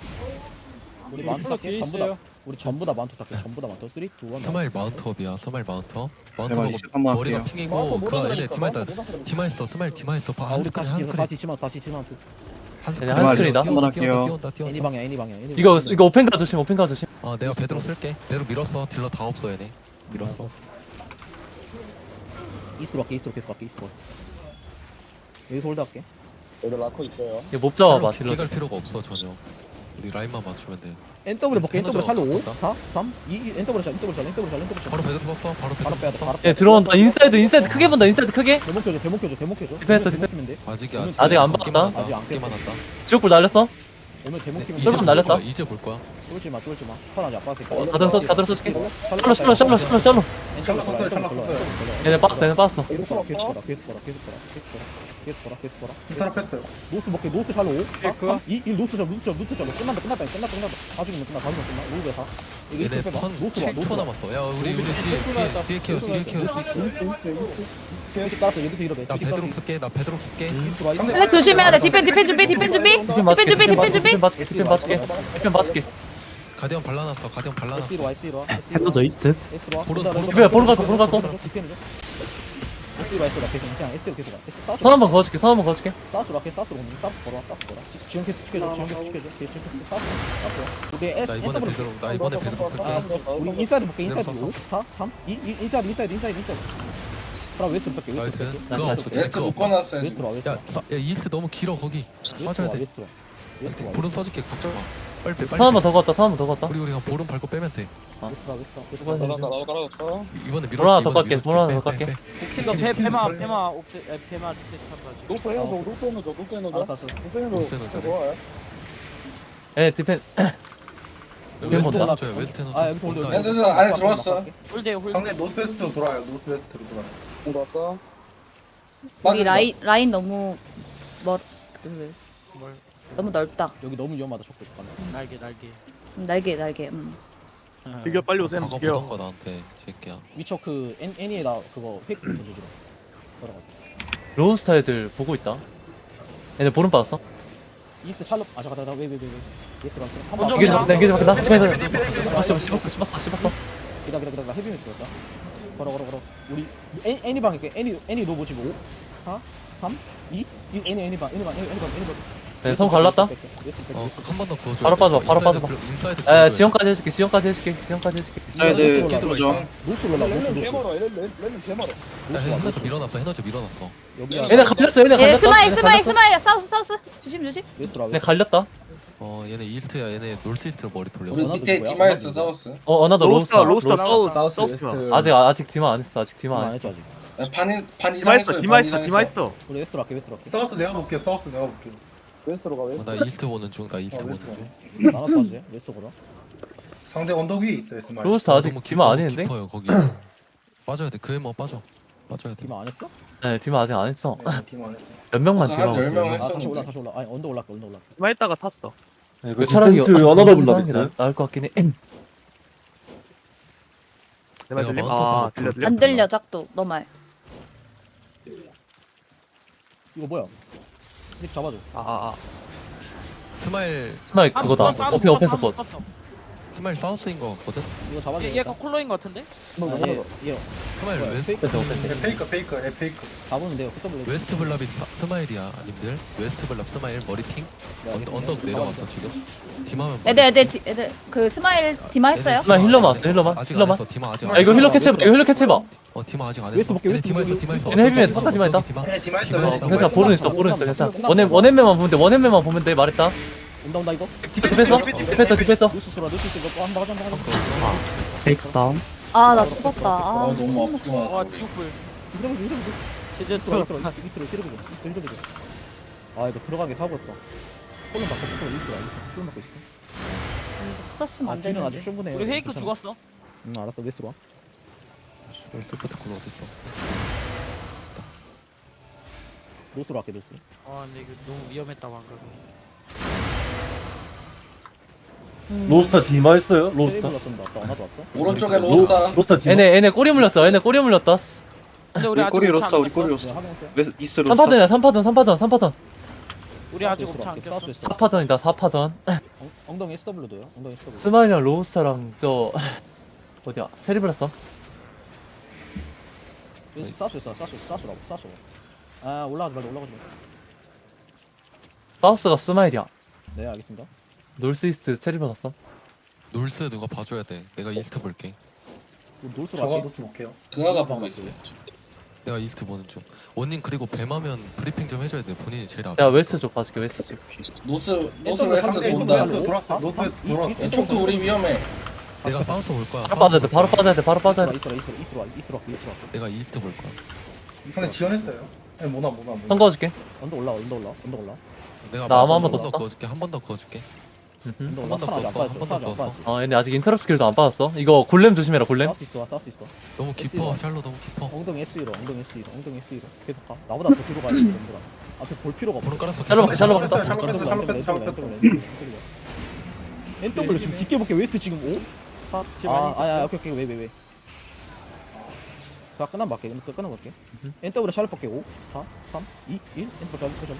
Speaker 4: 우리 만투 탁해 전부 다 우리 전부 다 만투 탁해 전부 다 만투 3 2 1
Speaker 1: 스마일 마운트업이야. 스마일 마운트업. 마운트업하고
Speaker 5: 한번
Speaker 1: 머리가
Speaker 5: 할게요.
Speaker 1: 핑이고 그 얘네 디마 있다. 디마 있어. 스마일 디마 있어. 봐. 아한
Speaker 4: 우리
Speaker 1: 스크린
Speaker 4: 다시
Speaker 1: 한
Speaker 4: 뒤에서
Speaker 1: 스크린.
Speaker 4: 다시 지마 다시 지마
Speaker 2: 그냥 한숨이다.
Speaker 1: 뛰어,
Speaker 9: 한번 할게요.
Speaker 1: 뛰어온다, 뛰어온다.
Speaker 4: 애니 방향 애니 방향 애니
Speaker 2: 이거
Speaker 4: 방향.
Speaker 2: 이거 오펜가 조심 오펜가 조심
Speaker 1: 어 내가 베드로 쓸게 베드로 밀었어 딜러 다 없어 얘네 밀었어
Speaker 4: 이스로 갈게 이스로 계속 갈게 이스로 여기서 홀드 할게
Speaker 8: 애들 라커 있어요.
Speaker 2: 이거 못 잡아봐 딜러
Speaker 1: 갈 필요가 없어 전혀 우리 라인만 맞추면 돼.
Speaker 4: NW 볼게 NW
Speaker 1: 에너지가
Speaker 4: 샬로 5
Speaker 1: 없다.
Speaker 4: 4 3 2 1 NW 샬 NW 샬 NW 샬 NW 샬
Speaker 1: 바로 베드로 썼어 바로
Speaker 4: 빼야 돼
Speaker 1: 썼어
Speaker 4: 바로
Speaker 2: 예 들어온다. 인사이드 인사이드 크게 본다 인사이드 크게.
Speaker 4: 대목 켜줘 대목 켜줘 대목 켜줘.
Speaker 2: 디펜스,
Speaker 4: 대목 키면 돼.
Speaker 1: 아직이야
Speaker 4: 아직
Speaker 1: 아직
Speaker 2: 안 봤다.
Speaker 1: 한다.
Speaker 4: 아직 안 깼어.
Speaker 1: 한다
Speaker 2: 지옥불 날렸어?
Speaker 4: 오늘 대목 키면
Speaker 1: 이제 볼
Speaker 2: 날렸다.
Speaker 1: 거야, 이제 볼 거야.
Speaker 4: 쫄지 마 쫄지 마. 편하지 아빠 새끼
Speaker 2: 다들 써 다들 써줄게. 샬로 샬로 샬로 샬로 샬로 얘네 빠졌어 얘네 빠졌어.
Speaker 4: 계속 걸어 계속 걸어 계속 걸어 계속 걸어 계속 걸어 계속 걸어 계속
Speaker 5: 스타라 뺐어요.
Speaker 4: 노스 먹게 노스 샬로. 5 4 2 1 노스 샬로 노스 샬로 노스 샬로. 끝난다 끝났다 끝났다 끝났다. 다 죽이면 끝나 다 죽이면 끝나. 4 이거
Speaker 1: 얘네
Speaker 4: 빼봐.
Speaker 1: 턴
Speaker 4: 노스 와 노스
Speaker 1: 7초
Speaker 4: 와.
Speaker 1: 남았어. 야 우리 우리 뒤에 뒤에 뒤에 케어 뒤에 케어.
Speaker 4: 이렇게 깔았어 여기서 이러게
Speaker 1: 나 베드로 쓸게 나 베드로 쓸게.
Speaker 7: 플렉 조심해야 돼. 디펜 디펜 준비 디펜 준비.
Speaker 2: 디펜
Speaker 7: 준비, 디펜 준비.
Speaker 2: 디펜 맞을게 디펜 맞을게 디펜 맞을게
Speaker 1: 가디언 발라놨어 가디언 발라놨어
Speaker 4: S로 와 S로 와
Speaker 9: 헤더저 이스트
Speaker 4: S로 와
Speaker 1: 보름
Speaker 2: 디펜 보름 갔어 보름 갔어
Speaker 4: S로 와 S로 와 계속 그냥 S로 계속 와 S
Speaker 2: 손
Speaker 4: 사우스로
Speaker 2: 한번 한번 그어줄게
Speaker 4: 사우스로 와 계속 사우스 로 오는 사우스 걸어와 사우스 걸어 지금 계속 지켜줘 지금 계속 지켜줘 계속 지켜줘 사우스 사우스 우리 S
Speaker 1: 나 이번에
Speaker 4: SW
Speaker 1: 베드로 나 이번에 베드로 쓸게
Speaker 4: 우리 인사이드 볼게 인사이드
Speaker 1: 썼어.
Speaker 4: 5 4 3 2 1 인사이드 인사이드 인사이드 인사이드 그럼 웨스트 볼게
Speaker 1: 나이스
Speaker 4: 웨스트 볼게
Speaker 1: 그거 없어 딜
Speaker 3: 웨스트
Speaker 1: 없어
Speaker 3: 묶어놨어요
Speaker 4: 웨스트로 와 웨스트로
Speaker 1: 야, 사, 야 이스트 너무 길어 거기
Speaker 4: 와
Speaker 1: 맞아야 돼.
Speaker 4: 웨스트로 와 웨스트로 와
Speaker 1: 불은 써줄게 걱정 마 빨리
Speaker 2: 빼손
Speaker 1: 빨리
Speaker 2: 한번 더 그었다 손 한번 더 그었다
Speaker 1: 우리 우리 그냥 보름 밟고 빼면 돼
Speaker 8: 나도 깔아줬어.
Speaker 1: 이번에
Speaker 2: 보름 하나 더
Speaker 1: 이번에
Speaker 2: 깎게, 보름 하나 더 깎게.
Speaker 1: 빼.
Speaker 6: 페,
Speaker 1: 힐,
Speaker 6: 페마
Speaker 1: 힐,
Speaker 6: 페마 옵세 에, 페마
Speaker 8: 노스 해줘, 노스 해줘, 노스 해줘, 노스 해줘.
Speaker 4: 알았어 알았어
Speaker 8: 노스 해줘.
Speaker 1: 노스 해줘.
Speaker 8: 좋아요.
Speaker 2: 예 디펜
Speaker 1: 웨스트
Speaker 2: 뭐
Speaker 1: 해줘요 웨스트 해줘
Speaker 4: 아 여기서 홀드
Speaker 1: 온다,
Speaker 3: 밴드 안에 들어왔어.
Speaker 6: 홀대 홀대
Speaker 5: 상대 노스 웨스트로 돌아요. 노스 웨스트로 돌아요.
Speaker 8: 공 왔어.
Speaker 7: 여기 라인 라인 너무
Speaker 6: 멀뭘
Speaker 7: 너무 넓다.
Speaker 4: 여기 너무 위험하다 촉구 잠깐만
Speaker 6: 날개 날개.
Speaker 7: 음, 날개 날개 음.
Speaker 9: 비교 빨리 오세요. 비교.
Speaker 1: 보던 거 나한테 새끼야.
Speaker 4: 위쳐 그 애- 애니에다 그거 획 던져주라. 걸어가
Speaker 2: 로우스타 애들 보고 있다. 얘네 보름 빠졌어?
Speaker 4: 이스트 찰럽 아 잠깐 잠깐 왜왜 왜왜? 얘 들어왔어? 한번
Speaker 6: 먼저 그냥-
Speaker 2: 잡았다 이게 잡았다 나 디펜
Speaker 1: 아,
Speaker 2: 아 씹었어 씹었어 씹었어 씹었어.
Speaker 4: 기다 기다 기다 헤비메스 들었다. 걸어 걸어 걸어. 우리 애, 애니 방 있게. 애니 애니 노 보지 5 4 3 2 1 애니 애니 방 애니 방 애니 방 애니 방
Speaker 2: 네, 손 갈랐다
Speaker 1: 어 한 번 더 그어줘
Speaker 2: 바로 빠져, 바로 빠져.
Speaker 1: 인사이드
Speaker 2: 에
Speaker 1: 그어줘야
Speaker 2: 지원까지 해줄게 지원까지 해줄게 지원까지 해줄게
Speaker 9: 사이드
Speaker 1: 돼.
Speaker 9: 들어줘.
Speaker 4: 노스 올라 노스
Speaker 8: 렐렌
Speaker 4: 노스
Speaker 8: 개멀어, 렐렌 개멀어.
Speaker 1: 야 밀어놨어 해너저 밀어놨어
Speaker 4: 여기
Speaker 2: 얘네 갈렸어 얘네
Speaker 7: 얘
Speaker 2: 갈렸다
Speaker 7: 스마일
Speaker 2: 얘네
Speaker 7: 스마일
Speaker 2: 갈렸어.
Speaker 7: 스마일 사우스 사우스 조심 조심
Speaker 2: 얘네 갈렸다
Speaker 1: 어 얘네 이스트야 얘네 놀시스트 머리 돌렸어
Speaker 3: 우리 밑에 디마이스 사우스
Speaker 2: 어 어나더 로우스타 로우스타
Speaker 5: 사우스 웨스트.
Speaker 2: 아직 아직 디마 안 했어 아직 디마
Speaker 4: 안
Speaker 2: 했어
Speaker 4: 아직
Speaker 3: 반인 반
Speaker 9: 디마
Speaker 3: 이상
Speaker 9: 있어.
Speaker 3: 했어요
Speaker 9: 디마
Speaker 3: 반
Speaker 9: 있어.
Speaker 3: 이상
Speaker 9: 디마
Speaker 3: 했어
Speaker 9: 있어.
Speaker 4: 우리 웨스트로 갈게 웨스트로 갈게
Speaker 5: 사우스 내가 볼게. 사우스 내가 볼게.
Speaker 8: 웨스트로 가,
Speaker 1: 어,
Speaker 8: 웨스트.
Speaker 1: 나 이스트 보는 중 나 이스트
Speaker 5: 어,
Speaker 1: 보는 중
Speaker 4: 나눠서 봐주세요 웨스트 걸어
Speaker 5: 상대 언덕 위에 있어요. 스마일.
Speaker 2: 로우스타 아직
Speaker 1: 너무
Speaker 2: 디마
Speaker 1: 깊어,
Speaker 2: 아니는데
Speaker 1: 깊어요 거기 빠져야 돼 그에 뭐 빠져 빠져야 돼
Speaker 4: 디마 안 했어?
Speaker 2: 네 디마 아직 안 했어
Speaker 5: 네, 팀 안 했어.
Speaker 2: 몇 명만
Speaker 3: 한
Speaker 2: 디마
Speaker 3: 열명 했어.
Speaker 4: 아 다시 올라 다시 올라 아니 언더 올라갈게 언더 올라갈게
Speaker 9: 디마 있다가 탔어.
Speaker 2: 그 차라리
Speaker 9: 어나더 블락
Speaker 2: 하는 게
Speaker 9: 있어요?
Speaker 2: 나- 나을 것 같긴 해
Speaker 9: 내 말
Speaker 1: 내가
Speaker 9: 들림?
Speaker 1: 마운트
Speaker 9: 아 들려. 들려.
Speaker 7: 안 들려 짝도 너 말
Speaker 4: 이거 뭐야 힙 잡아줘
Speaker 9: 아 아. 아.
Speaker 1: 스마일
Speaker 2: 스마일 그거다 어피 어펜 서폿
Speaker 1: 스마일 사우스인 거 같거든
Speaker 4: 이거 잡아줘
Speaker 6: 얘, 얘가 콜로인 거 같은데?
Speaker 4: 아니 얘
Speaker 1: 스마일
Speaker 4: 뭐야,
Speaker 1: 웨스트
Speaker 4: 페이크
Speaker 5: 네, 페이커 페이커 에 페이커.
Speaker 4: 잡으면 돼요 그
Speaker 1: 웨스트 블랍이 사- 스마일이야 님들 웨스트 블랍 스마일 머리핑 언, 언덕 내려왔어 지금 디마면
Speaker 7: 애들 애들 디- 애들 그 스마일 디마 했어요?
Speaker 2: 스마일 힐러만 왔어, 힐러만,
Speaker 1: 아직
Speaker 2: 힐러만.
Speaker 1: 안 했어 디마 아직
Speaker 2: 야 이거 힐러 캐치해봐 이거 힐러 캐치해봐
Speaker 1: 어 디마 아직 안
Speaker 4: 웨스트
Speaker 1: 했어
Speaker 4: 볼게,
Speaker 1: 얘네
Speaker 4: 웨스트
Speaker 1: 디마 있어
Speaker 4: 볼게.
Speaker 1: 디마 있어
Speaker 2: 얘네 헤비메
Speaker 1: 언덕
Speaker 2: 섞어 디마 있다.
Speaker 1: 디마
Speaker 5: 네, 디마.
Speaker 1: 있다고
Speaker 2: 괜찮아. 보는 있어 보는 있어 괜찮아 원엠매만 보면 돼 원엠매만 보면 돼 말했다
Speaker 4: 온다 온다 이거?
Speaker 2: 디펜서 디펜서? 디펜서
Speaker 4: 쏘라 또한 번 하자 한번 하자
Speaker 9: 페이크 다운.
Speaker 7: 아 나 죽었다. 아아
Speaker 3: 너무 아프구나
Speaker 6: 와 죽불
Speaker 4: 이러면 이러면
Speaker 6: 제대로
Speaker 4: 이스트로
Speaker 6: 들어갔다
Speaker 4: 이스트로 이스트로 힐러보자 이스트로 힐러보자 아 이거 들어가게 사고였다. 홀은 바꿔 이스트로 이스트로 홀은 바꿔 있어
Speaker 7: 플러스면
Speaker 4: 아
Speaker 7: 안
Speaker 4: 뒤는 아주
Speaker 7: 되는데.
Speaker 4: 충분해.
Speaker 6: 우리 페이크 죽었어?
Speaker 4: 응 알았어. 웨스트로 와.
Speaker 1: 씨발, 스포트쿨 어딨어?
Speaker 4: 노스로 할게 노스
Speaker 6: 아 근데 이거 너무 위험했다 방금.
Speaker 7: 음.
Speaker 9: 로스타 디마
Speaker 4: 불렀습니다. 어나도 왔어
Speaker 3: 오른쪽에 로스타
Speaker 9: 로스타 디마.
Speaker 2: 얘네 얘네 꼬리 물렸어. 얘네 꼬리 물렸다.
Speaker 6: 근데 우리 아직
Speaker 9: 꼬리 로스타
Speaker 6: 안
Speaker 9: 우리 꼬리
Speaker 6: 꼈어?
Speaker 9: 로스타. 웨스 이스트 로스타.
Speaker 2: 3파전이야 3파전 3파전 3파전.
Speaker 6: 우리 아직 옵차 안 꼈어
Speaker 4: 할게, 사우스 웨스트로.
Speaker 2: 4파전이다 4파전.
Speaker 4: 엉- 엉덩이 SW도요? 엉덩이 SW
Speaker 2: 스마일이랑 로우스타랑 저 어디야? 세리브랬어?
Speaker 4: 웨스트 사우스 웨스트 사우스 사우스라고 사우스 아 올라가지 말고 올라가지 말고.
Speaker 2: 사우스가 스마일이야.
Speaker 4: 네 알겠습니다
Speaker 2: 놀스 이스트 체리 받았어.
Speaker 1: 놀스 누가 봐줘야 돼. 내가 이스트 볼게.
Speaker 4: 뭐 노스로
Speaker 5: 저거
Speaker 4: 갈게
Speaker 5: 노스 볼게요.
Speaker 3: 그아가 보고 있어요.
Speaker 1: 내가 이스트 보는 중. 원님 그리고 뱀하면 브리핑 좀 해줘야 돼. 본인이 제일 앞에.
Speaker 2: 야 웨스트 쪽 봐줄게 웨스트 쪽.
Speaker 3: 노스 노스 웨스트 돈다.
Speaker 5: 돌았어,
Speaker 4: 오,
Speaker 5: 노스
Speaker 4: 삼, 이,
Speaker 5: 돌았어.
Speaker 4: 이,
Speaker 3: 왼쪽도 우리 위험해.
Speaker 1: 내가 사우스 볼 거야.
Speaker 2: 바로 빠져야 돼.
Speaker 1: 사우스
Speaker 2: 바로
Speaker 1: 거야.
Speaker 2: 빠져야 돼. 바로 빠져야 돼.
Speaker 4: 이스로 이스로 이스로 와 이스로 와 이스로 와
Speaker 1: 내가 이스트 볼 거야.
Speaker 5: 상대 지원했어요. 아니 뭐나 뭐나 뭐나.
Speaker 2: 선거해줄게.
Speaker 4: 언더 올라 언더 올라 언더 올라
Speaker 1: 내가
Speaker 2: 나 아마
Speaker 1: 한
Speaker 2: 한번
Speaker 1: 번더더
Speaker 2: 써?
Speaker 1: 그어줄게. 한 번 더 그어줄게.
Speaker 2: 음흠.
Speaker 4: 언더
Speaker 1: 한
Speaker 4: 올라
Speaker 1: 번더
Speaker 4: 하나 안
Speaker 1: 줬어,
Speaker 4: 빠졌어
Speaker 1: 한번더
Speaker 4: 하나 안. 빠졌어
Speaker 2: 어 얘네 아직 인터럽 스킬도 안 받았어. 이거 골렘 조심해라 골렘.
Speaker 4: 사우스 이스트 와 사우스 이스트 와
Speaker 1: 너무 깊어. 샬로 너무 깊어.
Speaker 4: 엉덩이 SE로 엉덩이 SE로 엉덩이 SE로 계속 가 나보다 더 뒤로 가야 돼 얘들아 앞에 볼 필요가 없어
Speaker 1: 불은 깔았어.
Speaker 2: 샬로
Speaker 1: 괜찮아.
Speaker 2: 샬로 박았다.
Speaker 1: 불은 깔았어.
Speaker 5: 샬로 뺐어, 샬로 뺐어.
Speaker 4: NW 지금 깊게 볼게 웨스트 지금 5 4 아, 아 야 오케이 오케이 왜 왜 왜 자 끝난 밖에 끝 끝난 밖에
Speaker 2: 음.
Speaker 4: NW 샬롯 밖에 5 4 3 2 1 NW 샬롯 샬롯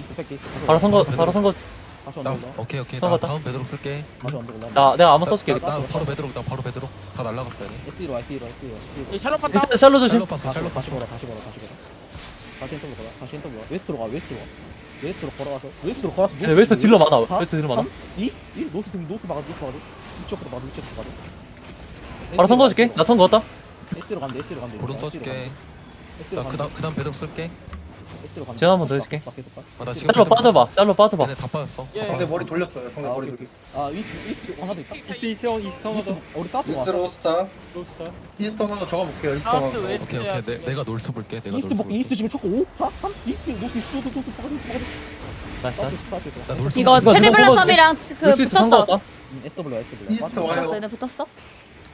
Speaker 4: 이스트 뺄게
Speaker 2: 바로 선거 바로 선거.
Speaker 4: 다시
Speaker 1: 나
Speaker 4: 올라
Speaker 1: 오케이 오케이. 나. 다음 베드록 쓸게.
Speaker 4: 다시 언더 올라
Speaker 2: 나 내가 아마 써줄게.
Speaker 1: 나, 나 바로 베드록. 나 바로 베드록. 다 날라갔어요. 얘네.
Speaker 4: SE로 와 SE로 와 SE로 와 SE로
Speaker 6: 이 샬롯 봤다
Speaker 2: 인사 샬로 조심.
Speaker 1: 샬로 봤어.
Speaker 4: 다시 다시
Speaker 1: 봤어.
Speaker 4: 걸어 다시 걸어 다시 걸어 다시 엔터 걸어 다시 엔터 걸어 웨스트로 가 웨스트로 가 웨스트로 걸어가서 웨스트로 걸어서
Speaker 2: 얘네 웨스트 딜러 많아.
Speaker 4: 사,
Speaker 2: 웨스트 딜러 많아.
Speaker 4: 2 1 노스 등 노스 막아 노스 막아 이쪽부터 막아 이쪽부터 막아
Speaker 2: 바로 선거해줄게. 나 선거했다.
Speaker 4: S로 간대 S로 간대
Speaker 1: 불은 써줄게.
Speaker 4: S로
Speaker 1: 나 그 다음 그 다음 베드록 쓸게.
Speaker 2: 제가 한번더 해줄게.
Speaker 1: 아, 나 지금
Speaker 2: 샬로
Speaker 1: 베드록
Speaker 2: 빠져봐. 샬로 빠져봐.
Speaker 1: 얘네 다 빠졌어.
Speaker 6: 예.
Speaker 1: 다 빠졌어.
Speaker 5: 머리 돌렸어요. 상대
Speaker 4: 아
Speaker 5: 머리
Speaker 4: 오케이
Speaker 5: 돌렸어.
Speaker 4: 아 이스트 이스트 하나도 있다
Speaker 6: 이스트 이스트 형 이스트
Speaker 4: 이스트 우리
Speaker 3: 이스트 로스타.
Speaker 5: 이스턴 하나 적어 볼게요. 이스턴
Speaker 6: 사우스
Speaker 5: 하나.
Speaker 6: 웨스트
Speaker 1: 오케이 오케이. 내, 내가 놀스 볼게. 내가
Speaker 4: 이스트
Speaker 1: 놀스
Speaker 4: 볼게
Speaker 1: 볼게.
Speaker 4: 이스트 지금 초코 5 4 3 2 1 노스 이스트 노스 노스
Speaker 2: 나이스.
Speaker 4: 사우스
Speaker 1: 나 놀스
Speaker 7: 이거
Speaker 1: 볼게.
Speaker 2: 누가
Speaker 7: 체리
Speaker 2: 누가
Speaker 7: 블라썸이랑 그
Speaker 2: 이스트
Speaker 7: 붙었어.
Speaker 4: SW SW
Speaker 5: 이스트 와요.
Speaker 7: 붙었어. 얘네 붙었어?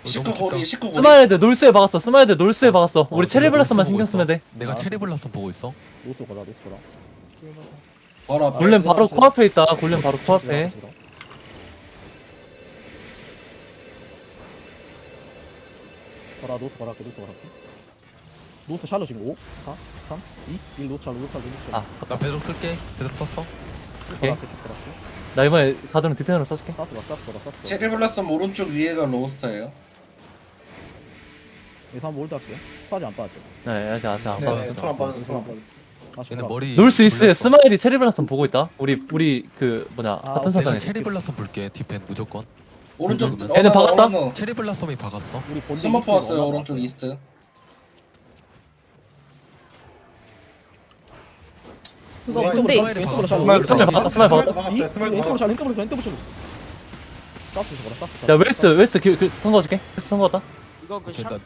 Speaker 3: 19 고리 19 고리.
Speaker 2: 스마일드 놀스에 박았어. 스마일드 놀스에
Speaker 1: 어.
Speaker 2: 박았어. 우리
Speaker 1: 어,
Speaker 2: 체리
Speaker 1: 내가
Speaker 2: 블라썸만
Speaker 1: 놀스
Speaker 2: 신경 쓰면 돼.
Speaker 1: 내가 체리 블라썸 보고 있어.
Speaker 4: 노스 거다 노스 거다
Speaker 3: 바로 앞에.
Speaker 2: 골렘 바로 코앞에 있다. 골렘 바로 코앞에.
Speaker 4: 거라 노스 거라 노스 거라 노스 샬로 지금 5 4 3 2 1 노스 샬로 노스 샬로 노스 샬로
Speaker 2: 아,
Speaker 1: 나 베드록 쓸게. 베드록 썼어.
Speaker 2: 오케이.
Speaker 4: 거라 쭉 거라
Speaker 2: 나 이번에 가드는 디펜으로 써줄게.
Speaker 4: 사우스 가 사우스 거라 사우스 거라
Speaker 3: 체리 블라썸 오른쪽 위에가 로스타예요.
Speaker 4: 여기서 한번 올드 할게요 파지 안 빠졌죠
Speaker 2: 네, 아직 아직 안
Speaker 5: 네,
Speaker 2: 받았어.
Speaker 5: 손안 빠졌어. 손안 빠졌어.
Speaker 1: 얘네. 머리.
Speaker 2: 놀스 이스에
Speaker 1: 굴렸어.
Speaker 2: 스마일이 체리 블라썸 보고 있다. 우리 우리 그 뭐냐
Speaker 4: 아,
Speaker 2: 같은
Speaker 1: 내가
Speaker 2: 사단에.
Speaker 1: 체리 블라썸 볼게. 디펜 무조건.
Speaker 3: 오른쪽.
Speaker 1: 그러면-
Speaker 2: 얘네 박았다?
Speaker 3: 어느.
Speaker 1: 체리 블라썸이 박았어.
Speaker 4: 우리 본대
Speaker 3: 스머프
Speaker 4: 이스트로
Speaker 3: 왔어요.
Speaker 4: 올라가.
Speaker 3: 오른쪽 이스트.
Speaker 7: 그거
Speaker 3: 네,
Speaker 7: 근데
Speaker 1: 스마일이
Speaker 4: 왼쪽으로
Speaker 1: 박았어.
Speaker 4: 샬로.
Speaker 2: 스마일 스마일 박았다. 스마일 박았다.
Speaker 4: 이 엔터블
Speaker 5: 박았어요.
Speaker 4: 샬로 엔터블 샬로 엔터블 샬로 사우스 거라 사우스
Speaker 2: 야 웨스트 웨스트 그, 그 선거해줄게. 웨스트 선거했다.
Speaker 6: 이거 그
Speaker 1: 오케이,
Speaker 6: 샬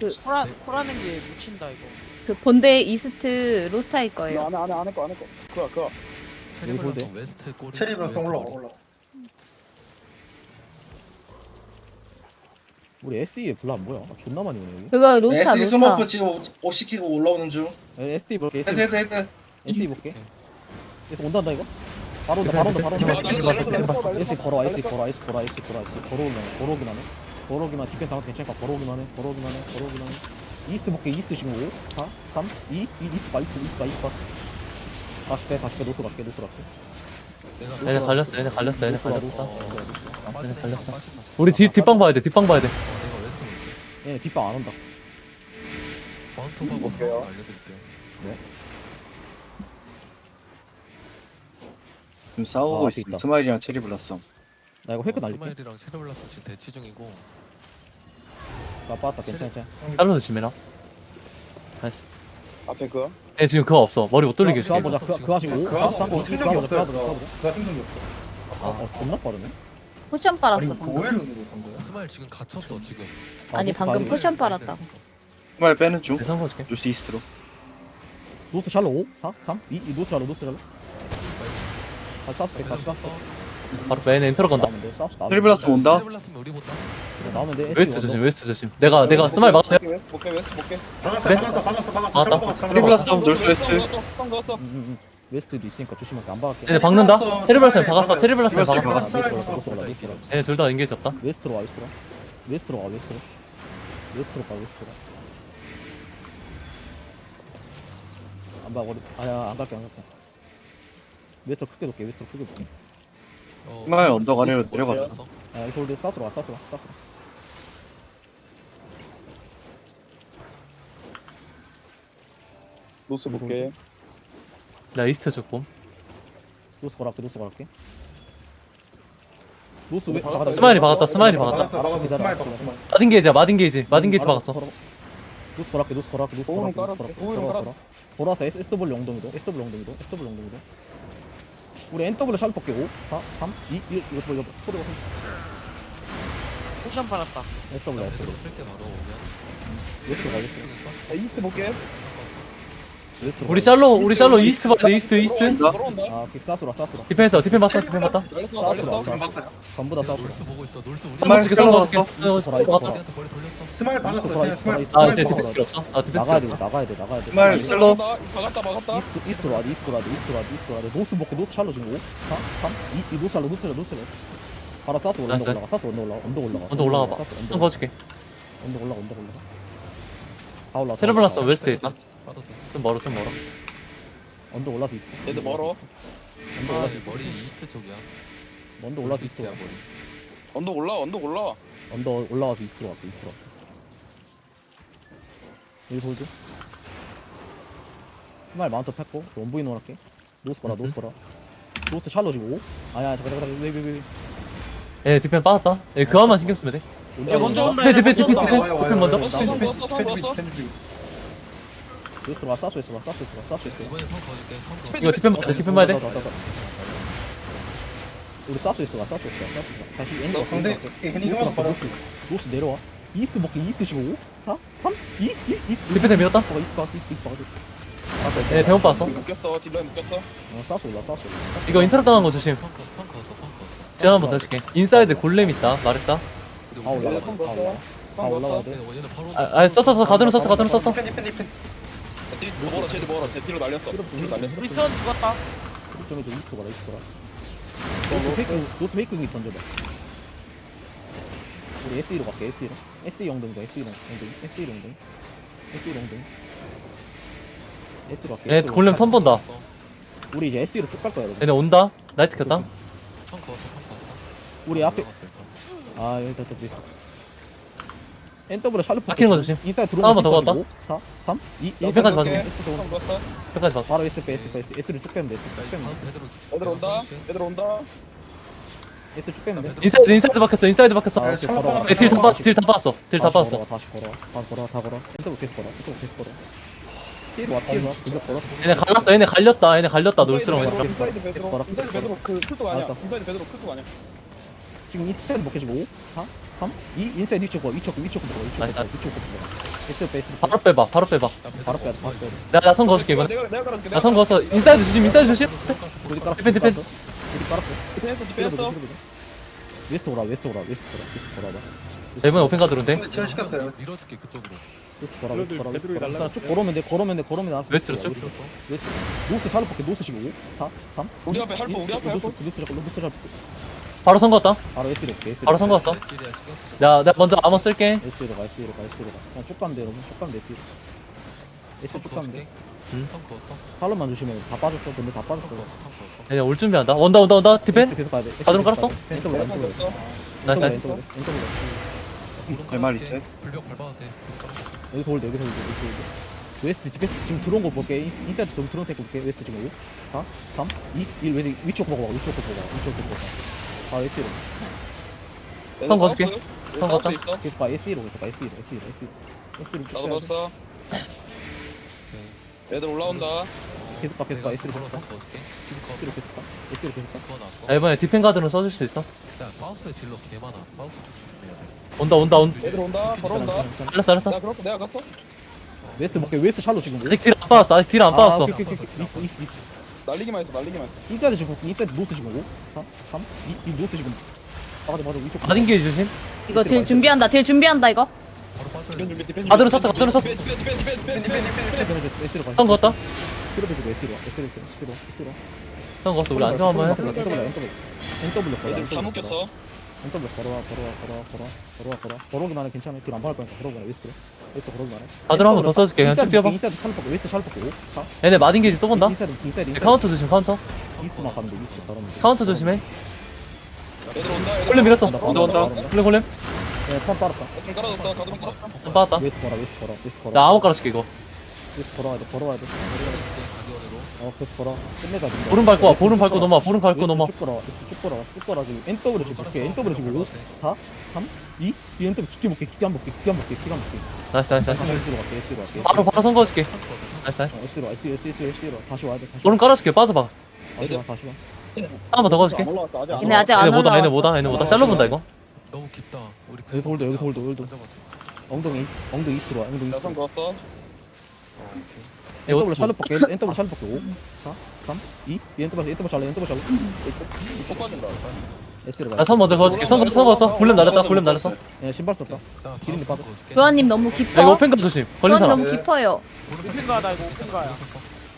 Speaker 1: 나
Speaker 6: 코라
Speaker 1: 네.
Speaker 6: 코라는 게 묻힌다 이거
Speaker 7: 그 본대 이스트 로스타일 거예요.
Speaker 8: 안에 안에 안에 거 안에 거. 그거 그거.
Speaker 1: 체리
Speaker 4: 여기
Speaker 1: 웨스트 꼬리.
Speaker 5: 체리
Speaker 1: 웨스트
Speaker 5: 올라가
Speaker 1: 꼬리.
Speaker 5: 올라가.
Speaker 4: 우리 SE에 불러 안 보여 아, 존나 많이 오네 여기
Speaker 7: 그거 로스타
Speaker 3: SE
Speaker 7: 로스타.
Speaker 3: 스머프 지금 옷 시키고 올라오는 중.
Speaker 4: 에, SE 볼게 SE
Speaker 3: 헤드 헤드 헤드.
Speaker 4: SE 볼게 그래서 온다 온다 이거 바로 온다 바로 온다 바로 온다 SE 걸어와 SE 걸어와 SE 걸어와 SE 걸어와 SE 걸어오기만 해 걸어오기만 해 걸어오기만 해 디펜스 당도 괜찮으니까 걸어오기만 해 걸어오기만 해 걸어오기만 해 이스트 볼게 이스트 지금 5 4 3 2 2 이스트 봐 이스트 이스트 봐 이스트 봐 다시 빼 다시 빼 노스 갈게 노스 갈게
Speaker 1: 내가
Speaker 2: 얘네 갈렸어. 얘네 갈렸어. 얘네
Speaker 4: 노스
Speaker 2: 갈렸어.
Speaker 4: 노스 와.
Speaker 1: 나 빠지네.
Speaker 2: 얘네
Speaker 1: 빠지네.
Speaker 2: 우리 뒷 뒷방 봐야 돼. 뒷방 봐야 돼.
Speaker 1: 어, 내가 웨스트 볼게.
Speaker 4: 얘네 뒷방 안 온다
Speaker 1: 보고
Speaker 8: 볼게요.
Speaker 1: 상황 알려드릴게요.
Speaker 4: 아,
Speaker 9: 지금 싸우고
Speaker 4: 앞에
Speaker 9: 있어.
Speaker 4: 있다.
Speaker 9: 스마일이랑 체리 블라썸.
Speaker 4: 나 이거 회크
Speaker 1: 어,
Speaker 4: 날릴게
Speaker 1: 스마일이랑 체리 블라썸 지금 대치 중이고.
Speaker 4: 나 빠졌다 괜찮아 괜찮아
Speaker 2: 샬로 조심해라. 나이스.
Speaker 8: 앞에 그거.
Speaker 2: 얘 지금 그거 없어. 머리 못 돌리게
Speaker 4: 그거
Speaker 2: 해줄게.
Speaker 4: 보자 그거 그거 하시고 5
Speaker 5: 그거
Speaker 4: 4
Speaker 5: 하고
Speaker 4: 3 2 1
Speaker 5: 생각이
Speaker 4: 그거 보자. 그거 보자
Speaker 5: 그거. 그거 생각이 없어.
Speaker 4: 아, 어, 존나 빠르네
Speaker 7: 포션
Speaker 5: 아니
Speaker 7: 빨았어 방금.
Speaker 5: 뭐해를 누르는 거야?
Speaker 1: 스마일 지금 갇혔어 지금.
Speaker 7: 아니,
Speaker 4: 노스
Speaker 7: 방금. 포션 빨았다.
Speaker 9: 스마일 빼는 중.
Speaker 2: 내 선거해줄게.
Speaker 9: 놀스 이스트로.
Speaker 4: 노스 샬로 5 4 3 2 2 노스 샬로 노스 샬로 다시 백 다시 사우스
Speaker 2: 바로 얘네 인터로 건다.
Speaker 4: 돼 사우스 나오면
Speaker 9: 체리 블라썸 온다.
Speaker 1: 우리
Speaker 4: 돼
Speaker 2: 웨스트 조심. 웨스트 조심. 내가 내가 스마일 막았어.
Speaker 8: 웨스트 볼게 웨스트 볼게.
Speaker 2: 그래?
Speaker 5: 박았어 박았어 박았어.
Speaker 2: 아, 나-.
Speaker 9: 블라썸 놀스 웨스트.
Speaker 4: 응응응 음, 웨스트도 있으니까 조심할게 안 박을게
Speaker 2: 얘네 박는다. 체리 블라썸 박았어. 블라썸 박았어.
Speaker 9: 박았어.
Speaker 4: 노스 노스 올라 노스 올라
Speaker 2: 얘네 둘 다 인게이지 없다.
Speaker 4: 웨스트로 와 웨스트로 웨스트로 와 웨스트로 웨스트로 가 웨스트로 안봐 우리 아야 안 갈게 안 갈게 웨스트로 크게 놓게 웨스트로 크게 놓게
Speaker 1: 어,
Speaker 9: 스마일 언덕 아래로 내려가자.
Speaker 1: 올렸어.
Speaker 4: 아 여기서 올드 사우스로 와 사우스로 와 사우스로
Speaker 8: 노스 볼게.
Speaker 2: 나 이스트 조금.
Speaker 4: 노스 걸어갈게 노스 걸어갈게 노스 왜
Speaker 8: 박았어.
Speaker 2: 스마일이 박았다, 스마일이 박았다.
Speaker 5: 스마일 박았어.
Speaker 2: 마딘 게이지야, 마딘 게이지. 마딘 게이지 박았어.
Speaker 4: 걸어. 노스 걸어갈게 노스 걸어갈게 노스 걸어갈게. 노스 S- SW 엉덩이도 SW 엉덩이도 SW 엉덩이도 우리 NW 샬 볼게 5 4 3 2 1 이거 이거 이거 소리가
Speaker 6: 포션 받았다.
Speaker 4: SW
Speaker 1: 나
Speaker 4: SW
Speaker 1: 제대로 쓸게 바로 오면.
Speaker 4: 웨스트로 가 웨스트
Speaker 8: 자, 이스트 볼게.
Speaker 2: 우리 샬로, 우리 샬로 이스트 봐야 돼, 이스트, 이스트.
Speaker 8: 들어온다.
Speaker 4: 아 빅 사수라 사수라
Speaker 2: 디펜스, 디펜 봤어, 디펜 봤다.
Speaker 8: 날렸어,
Speaker 4: 사수라
Speaker 8: 날렸어.
Speaker 4: 사수라 전부 다 사수라
Speaker 1: 놀스 보고 있어. 놀스 우리.
Speaker 2: 어, 봤다.
Speaker 4: 돌아.
Speaker 1: 우리한테 머리 돌렸어.
Speaker 5: 스마일
Speaker 4: 이스트. 돌아 이스트 돌아
Speaker 5: 스마일.
Speaker 4: 이스트
Speaker 2: 아, 이제 디펜스
Speaker 4: 돌아.
Speaker 2: 필요 없어. 아, 디펜스
Speaker 4: 나가야 돼. 나가야 돼 나가야 돼
Speaker 9: 스마일
Speaker 8: 이스트. 들어온다. 박았다, 박았다.
Speaker 4: 이스트 이스트로 와야 돼 이스트로 와야 돼 이스트로 와야 돼 이스트로 와야 돼 노스 먹게 노스 샬로 지금 5 4 3 2이 노스 샬로 노스 샬로 노스 샬로 바로 사트 언덕
Speaker 2: 나이스.
Speaker 4: 올라가 사트 언덕 올라가 언덕 올라가
Speaker 2: 언덕 올라가 봐.
Speaker 4: 사트 언덕
Speaker 2: 선거 줄게.
Speaker 4: 언덕 올라가 언덕 올라가 다 올라가 다
Speaker 2: 테레블라스
Speaker 4: 올라가.
Speaker 2: 웨스트 있다.
Speaker 1: 빠도 돼.
Speaker 2: 좀 멀어, 좀 멀어.
Speaker 4: 언덕 올라서 있어
Speaker 8: 얘들 멀어.
Speaker 4: 언덕
Speaker 1: 아,
Speaker 4: 올라서 있어
Speaker 1: 머리 이스트 쪽이야.
Speaker 4: 언덕 올라서
Speaker 1: 머리.
Speaker 8: 언덕 올라, 언덕 올라.
Speaker 4: 언덕 올라가서 이스트로 갈게 이스트로 여기 홀드 스마일 마운트 탔고 원부인 올할게 노스 거라 노스 거라 노스 샬로 지금 5 아야 잠깐 잠깐 왜왜왜
Speaker 2: 예, 디펜 빠졌다. 예, 그거만 신경 쓰면 돼.
Speaker 6: 야 먼저 온다
Speaker 2: 디펜, 디펜,
Speaker 6: 얘네
Speaker 2: 디펜,
Speaker 6: 먼저
Speaker 2: 디펜.
Speaker 6: 온다
Speaker 5: 와요,
Speaker 2: 디펜 먼저.
Speaker 5: 와요,
Speaker 8: 왔어,
Speaker 5: 와요.
Speaker 8: 선 왔어,
Speaker 5: 선펜
Speaker 8: 왔어.
Speaker 5: 펜펜
Speaker 4: 노스 들어와 사수 있어 사수 있어 사수 있어
Speaker 1: 이번엔 선 거줄게. 선 거.
Speaker 2: 이거 디펜 돼, 디펜 봐야 돼.
Speaker 4: 우리 사수 있어 사수 있어 사수 있어 다시 엔더
Speaker 5: 상대 헤닝 하나 바로
Speaker 4: 노스 내려와 이스트 먹게 이스트 지금 5 4 3 2 1 이스트
Speaker 2: 디펜 밀었다.
Speaker 4: 봐봐 이스트 봐 이스트 이스트
Speaker 2: 예, 대원 빠졌어.
Speaker 8: 묶였어, 딜라인 묶였어.
Speaker 4: 어 사수 올라 올라
Speaker 2: 이거 인터럽 당한 거 조심.
Speaker 1: 선 거. 선 거었어. 선 거었어.
Speaker 2: 제가 한번 더 해줄게. 인사이드 골렘 있다. 말했다.
Speaker 1: 우리
Speaker 4: 다 올라가
Speaker 8: 선
Speaker 4: 올라가
Speaker 8: 선
Speaker 4: 올라가야
Speaker 1: 얘네 바로.
Speaker 2: 아, 아, 썼어, 썼어. 가드론 썼어, 가드론 썼어.
Speaker 5: 펜 펜, 펜.
Speaker 8: 딜 멀어, 쟤들 멀어. 쟤 뒤로 날렸어. 뒤로 날렸어.
Speaker 6: 우리 선 죽었다
Speaker 4: 좀 해줘 이스트 가라 이스트 가라 노스 페이크 노스 페이크 던져봐 우리 SE로 갈게 SE로 SE 영등이다 SE 영등 SE 영등 SE 영등 SE로 갈게
Speaker 2: 예,
Speaker 4: SE 로
Speaker 2: 골렘. 턴 본다.
Speaker 4: 우리 이제 SE로 쭉 갈 거야 여러분
Speaker 2: 얘네 온다. 나이트 켰다.
Speaker 1: 선 거었어. 선 거었어.
Speaker 4: 우리 앞에. 아 여기 됐다 됐어 NW 샬롯
Speaker 2: 막히는 거 조심.
Speaker 4: 인사이드
Speaker 2: 하나만 더
Speaker 4: 들어오면
Speaker 2: 가볼까?
Speaker 4: 4 3 2 1
Speaker 2: 1패까지 봐줄게.
Speaker 8: 선 넣었어.
Speaker 2: 끝까지 봤어.
Speaker 4: 바로 S 빼 S 빼 S S를 쭉 빼면
Speaker 1: 돼쭉이
Speaker 4: 빼면 돼
Speaker 1: 베드로.
Speaker 8: 얘들 온다. 얘들 온다.
Speaker 4: S 쭉 빼면 돼
Speaker 2: 인사이드, 인사이드 박혔어. 인사이드 박혔어.
Speaker 4: 아, 오케이, 걸어가.
Speaker 2: 예, 딜다 빠졌어. 딜다 빠졌어. 딜다
Speaker 4: 다시
Speaker 2: 빠졌어.
Speaker 4: 걸어가, 다시 걸어 다 걸어 다 걸어 엔터 계속 걸어 엔터 계속 걸어 와, 와,
Speaker 2: 얘네 갈렸어. 얘네 갈렸다. 얘네 갈렸다. 놀스랑
Speaker 8: 인사이드. 베드로, 인사이드 베드로. 인사이드 베드로 그 풀뚝 아니야.
Speaker 4: 알았어.
Speaker 8: 인사이드 베드로 풀뚝 아니야.
Speaker 4: 지금 인스타드 먹혀지고 5 4 3 2 인사이드 위쪽 거 위쪽 거 위쪽 거 위쪽 거
Speaker 2: 나이스.
Speaker 4: 먹어, 위쪽 거빼 S
Speaker 2: 바로 빼봐. 바로 빼봐.
Speaker 4: 바로 빼 바로 빼.
Speaker 2: 내가 나선 거줄게 이번에.
Speaker 8: 내가 내가 깔아줄게.
Speaker 2: 나선 거서 인사이드 조심. 인사이드 조심.
Speaker 4: 우리 깔았어
Speaker 2: 디펜, 디펜.
Speaker 4: 우리 깔았어
Speaker 8: 디펜스, 디펜스.
Speaker 4: 웨스트 오라 웨스트 오라 웨스트 오라 웨스트 오라
Speaker 2: 자, 이번에 오펜 가드론데.
Speaker 5: 시켰어요.
Speaker 1: 밀어줄게 그쪽으로.
Speaker 4: 웨스트 오라 웨스트 오라 웨스트 오라 쭉 걸으면 돼 걸으면 돼 걸으면 돼
Speaker 2: 웨스트로 쭉?
Speaker 1: 밀었어.
Speaker 4: 웨스트 노스 샬롯 볼게 노스 지금 5 4 3
Speaker 8: 우리 앞에 할거 우리 앞에 할거
Speaker 4: 노스 잡고 노스 잡고
Speaker 2: 바로 선거왔다.
Speaker 4: 바로 S로 S
Speaker 2: 바로 선거왔어.
Speaker 1: 야,
Speaker 2: 내가 먼저 암호 쓸게.
Speaker 4: S로 S로 S로 그냥 쭉 가면 돼 여러분. 쭉 가면 돼 S로. S 쭉 가면 돼.
Speaker 2: 응?
Speaker 1: 선 그었어?
Speaker 4: 팔로만 조심해 다 빠졌어. 근데 다 빠졌어.
Speaker 1: 선 그었어 선 그었어.
Speaker 2: 내가 올 준비한다. 온다 온다 온다. 디펜?
Speaker 4: 계속 가야 돼.
Speaker 2: 가드론 깔았어?
Speaker 4: 엔터로 가 엔터로
Speaker 8: 나이스
Speaker 2: 나이스.
Speaker 4: 엔터로 가. 엔터로 가.
Speaker 1: 오른
Speaker 9: 갈말
Speaker 1: 불벽 밟아도 돼.
Speaker 4: 여기서 올 여기서 올드 여기서 올드. 웨스트 디펜스 지금 들어온 거 볼게. 인사이드 좀 들어온 테크 볼게. 웨스트 지금 여기. 4 3 2 1 웨스트 위치 놓고 봐 위치 놓고 봐 위치 놓고 봐. 아, S1로.
Speaker 2: 형 거줄게.
Speaker 8: 형 형
Speaker 4: 거쳐. 봐 S1로 계속 S1로 S1로 S1로. S1로
Speaker 8: 나도 봤어.
Speaker 1: 네.
Speaker 8: 애들 올라온다.
Speaker 4: 계속 봐 계속
Speaker 1: 봐
Speaker 4: S1로 계속 S1로 계속 봐. S1로 계속
Speaker 1: 봐.
Speaker 2: 아, 이번에 디펜 가드는 써줄 수 있어.
Speaker 1: 일단 사우스에 딜러 개 많아. 사우스 쪽 조심해야 돼.
Speaker 2: 온다 온다 온.
Speaker 8: 애들 온다. 바로 온다.
Speaker 2: 알았어 알았어.
Speaker 8: 내가 갔어 내가 갔어.
Speaker 4: 웨스트 볼게 웨스트 샬로 지금.
Speaker 2: 아직 딜안 빠았어 아직 딜안 빠았어.
Speaker 4: 아, 오케이 오케이 오케이.
Speaker 8: 날리기만 했어. 날리기만 했어.
Speaker 4: 인사이드 지금 인사이드 노스 지금 5 4 3 2이 노스 지금 맞아 맞아 위쪽
Speaker 2: 마딘 게이지 조심.
Speaker 7: 이거 딜 준비한다. 딜 준비한다 이거.
Speaker 1: 바로 빠져야
Speaker 8: 디펜
Speaker 1: 돼.
Speaker 8: 준비. 디펜 준비.
Speaker 2: 가드론 썼어, 가드론 썼어.
Speaker 8: 디펜 디펜 디펜 디펜 디펜 디펜.
Speaker 4: S로
Speaker 2: 가선 거었다.
Speaker 4: S로 계속 S로 S로 S로 S로
Speaker 2: 선 거었어. 우리 안정 한번 해야 돼.
Speaker 4: NW NW NW 걸어
Speaker 8: 얘들 다 묶였어.
Speaker 4: NW 걸어와 걸어와 걸어와 걸어와 걸어와 걸어와 걸어오기만 해 괜찮아 딜안 박을 거니까 걸어오기만 해 웨스트로 웨스트 걸어오기만 해
Speaker 2: 가드론 한번 더 써줄게. 그냥 쭉 뛰어봐.
Speaker 4: 인사이드 샬먹고 웨스트 샬 먹고 5 4
Speaker 2: 얘네 마딘 게이지 또 본다.
Speaker 4: 인사이드 인사이드
Speaker 2: 카운터 조심, 카운터.
Speaker 4: 이스트만 가면 돼 가면 돼
Speaker 2: 카운터 조심해.
Speaker 8: 얘들 온다. 얘들
Speaker 2: 홀렘 밀었어.
Speaker 8: 온다.
Speaker 9: 온다.
Speaker 2: 홀렘, 홀렘.
Speaker 4: 네턴 빨았다
Speaker 8: 좀 깔아줬어. 가드론 깔았어.
Speaker 2: 좀 빠졌다.
Speaker 4: 웨스트 걸어 웨스트 걸어 웨스트 걸어
Speaker 2: 나 아무 깔아줄게, 이거.
Speaker 4: 웨스트 걸어야 돼 걸어야 돼 어 계속 걸어 끝내자 민다.
Speaker 2: 보름 밟고 와 보름 밟고 넘어 보름 밟고 넘어
Speaker 4: 쭉 걸어 쭉 걸어 쭉 걸어 지금 NW 지금 볼게. NW 지금 5 4 3 2 이? NW 깊게 볼게. 깊게 한 볼게. 깊게 한 볼게. 깊게 한 볼게.
Speaker 2: 나이스 나이스
Speaker 4: 다시
Speaker 2: 나이스.
Speaker 4: S로 갈게. S로 갈게.
Speaker 2: 바로 바로 선거 줄게. 나이스 나이스.
Speaker 4: 어, S로 S S S S로 다시 와야 돼 다시.
Speaker 2: 보름 깔아줄게. 빠져봐.
Speaker 4: 다시 와 다시 와.
Speaker 2: 한 번더 걸어줄게.
Speaker 8: 올라왔다. 아직 안
Speaker 7: 얘네 아직 안
Speaker 2: 얘네 뭐다 얘네
Speaker 7: 올라왔어.
Speaker 2: 뭐다 얘네 뭐다. 잘라 본다 이거.
Speaker 1: 너무 깊다. 우리
Speaker 4: 여기서 홀드, 여기서 홀드, 홀드. 엉덩이 엉덩이 E스로 와. 엉덩이
Speaker 8: 나선 그었어.
Speaker 2: 이거
Speaker 4: NW 샬롯 볼게 NW 샬롯 볼게 5 4 3 2 이? NW NW 잘라 NW 잘라
Speaker 8: 쭉 빠진다.
Speaker 4: S로 가
Speaker 2: 나선 먼저 걸어줄게. 선 걸었어 선. 걸었어 볼렘 날렸다 볼렘 날렸어
Speaker 4: 예 신발 썼다. 기름이 빠져.
Speaker 7: 교환님 너무
Speaker 2: 야 이거
Speaker 7: 깊어
Speaker 2: 오펜가 조심. 걸린
Speaker 7: 교환
Speaker 2: 사람.
Speaker 7: 너무 깊어요.
Speaker 6: 오픈 가다 이거 오픈 가야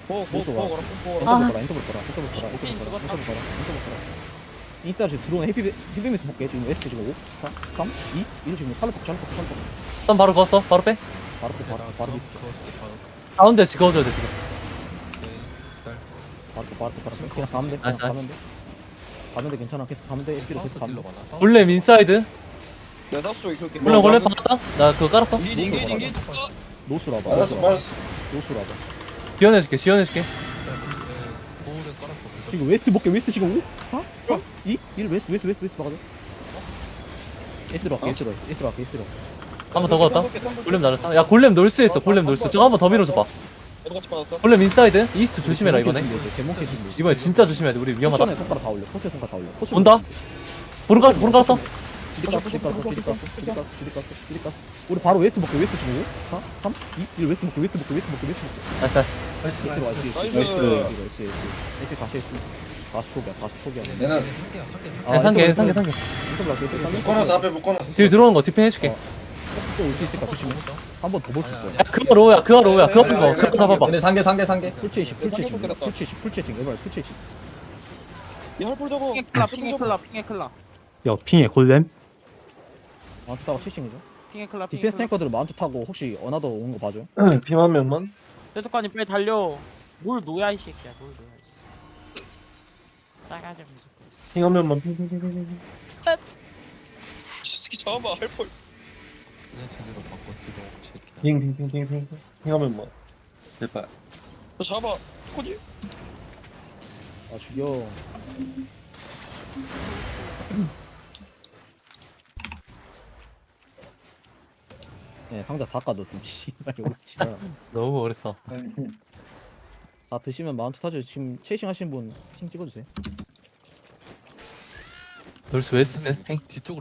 Speaker 4: 보고
Speaker 8: 보고
Speaker 4: 보고
Speaker 8: 보고
Speaker 7: 아.
Speaker 4: 거라 엔터블 거라 엔터블 거라 엔터블 거라 엔터블 거라 엔터블 거라 인싸 지금 들어오는 헤비 헤비미스 볼게. 지금 웨스트 지금 5 4 3 2 1 지금 샬롯 볼게 샬롯 볼게 샬롯 볼게.
Speaker 2: 선 바로 걸었어. 바로 빼.
Speaker 4: 바로 빼 바로 바로 미스
Speaker 2: 가운데 지켜줘야 돼 지금.
Speaker 4: 바로 빼 바로 빼 바로 빼 그냥 가면 돼 그냥
Speaker 2: 나이스,
Speaker 4: 가면 돼. 가면 돼 괜찮아. 계속 가면 돼. S로 계속 가면 돼
Speaker 2: 볼렘 인사이드?
Speaker 8: 쪽에 그렇게
Speaker 2: 볼렘 볼렘 받았다? 나 그거 깔았어?
Speaker 8: 인게이지 인게이지
Speaker 4: 노스로 와봐
Speaker 3: 맞았어
Speaker 4: 노스로 와봐
Speaker 3: 맞았어.
Speaker 4: 노스로 와봐
Speaker 2: 지원해줄게 지원해줄게.
Speaker 1: 보호를 깔았어.
Speaker 4: 지금 웨스트 볼게 웨스트 지금 5 4 3 2 1 웨스트 웨스트 웨스트 웨스트 박아줘. S로 할게 S로 할게 S로 할게 S로
Speaker 2: 한 번 더 걸었다? 골렘 날렸다? 야 골렘 놀스에 있어 골렘 놀스 저거 한 번 더 밀어줘봐.
Speaker 8: 나도 같이 받았어?
Speaker 2: 골렘 인사이드? 이스트 조심해라 이번에.
Speaker 4: 제목
Speaker 2: 이번에 진짜 조심해야 돼 우리 위험하다.
Speaker 4: 포션에 손가락 다 올려 포션에 손가락 다 올려. 포션
Speaker 2: 온다? 보름 깔았어 보름
Speaker 4: 주디까스 우리 바로 웨스트 볼게 웨스트 5 4 3 2 1 웨스트 볼게 웨스트 볼게 웨스트 볼게 웨스트 볼게.
Speaker 2: 나이스 나이스.
Speaker 4: S로 와 S S
Speaker 8: 나이스.
Speaker 4: S S S 다시 S 다시 포기야 다시 포기야.
Speaker 3: 얘는
Speaker 1: 상계야 상계 상계.
Speaker 2: 야, 상계 상계
Speaker 3: 묶어놨어 앞에 묶어놨어.
Speaker 2: 뒤에 들어오는 거 디펜 해줄게
Speaker 4: 또 올 수 있을까? 조심해. 한 번 더 볼 수 있어
Speaker 2: 야 그거 로우야 그거 로우야. 그거 그거. 그거 잡아봐.
Speaker 4: 근데 상계 상계 상계. 풀체이시 풀체이시 풀체이시 풀체이시 이발 풀체이시
Speaker 8: 이 할볼 잡아
Speaker 6: 핑에 클라 핑에 클라 핑에 클라.
Speaker 10: 야 핑에 골렘?
Speaker 4: 마운트 타고 70이죠?
Speaker 6: 핑에 클라 핑에
Speaker 4: 디펜스
Speaker 6: 클라.
Speaker 4: 탱커들 마운트 타고 혹시 어나더 오는 거 봐줘
Speaker 10: 핑한 명만?
Speaker 6: 세토카님 빨리 달려. 뭘 노야 이 새끼야 뭘 노야 이 새끼야. 없는 새끼
Speaker 10: 핑한 명만. 핑핑핑핑
Speaker 8: 이 새끼 잡아봐 할볼
Speaker 1: 스네 체제로 바꿔 뒤로 새끼야.
Speaker 10: 핑핑핑핑핑 핑한 명만
Speaker 9: 제발
Speaker 8: 너 잡아. 코디.
Speaker 4: 아 죽여. 네 상자 다 까뒀음 씨발. 진짜
Speaker 2: 너무 어렵다.
Speaker 4: 다 드시면 마운트 타죠. 지금 체이싱 하신 분팅 찍어주세요.
Speaker 2: 놀스 웨스트
Speaker 1: 뒤쪽으로